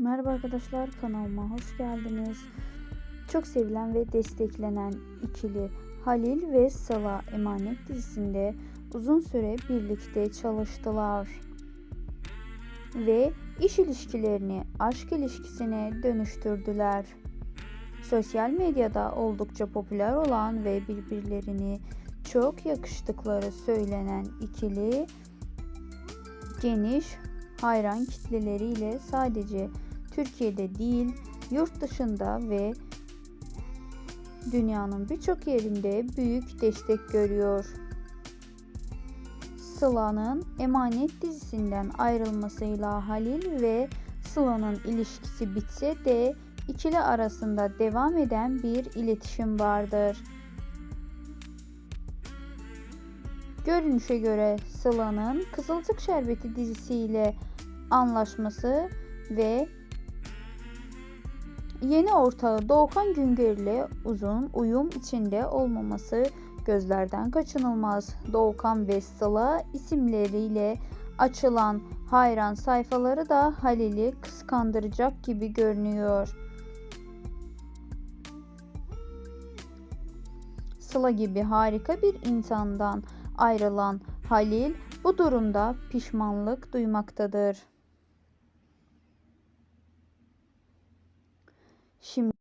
Merhaba arkadaşlar kanalıma hoş geldiniz. Çok sevilen ve desteklenen ikili Halil ve Sıla Emanet dizisinde uzun süre birlikte çalıştılar. Ve iş ilişkilerini aşk ilişkisine dönüştürdüler. Sosyal medyada oldukça popüler olan ve birbirlerini çok yakıştıkları söylenen ikili geniş hayran kitleleriyle sadece Türkiye'de değil, yurt dışında ve dünyanın birçok yerinde büyük destek görüyor. Sıla'nın Emanet dizisinden ayrılmasıyla Halil ve Sıla'nın ilişkisi bitse de ikili arasında devam eden bir iletişim vardır. Görünüşe göre Sıla'nın Kızılcık Şerbeti dizisiyle anlaşması ve yeni ortağı Doğukan Güngör ile uzun uyum içinde olmaması gözlerden kaçınılmaz. Doğukan ve Sıla isimleriyle açılan hayran sayfaları da Halil'i kıskandıracak gibi görünüyor. Sıla gibi harika bir insandan ayrılan Halil bu durumda pişmanlık duymaktadır. Şimdi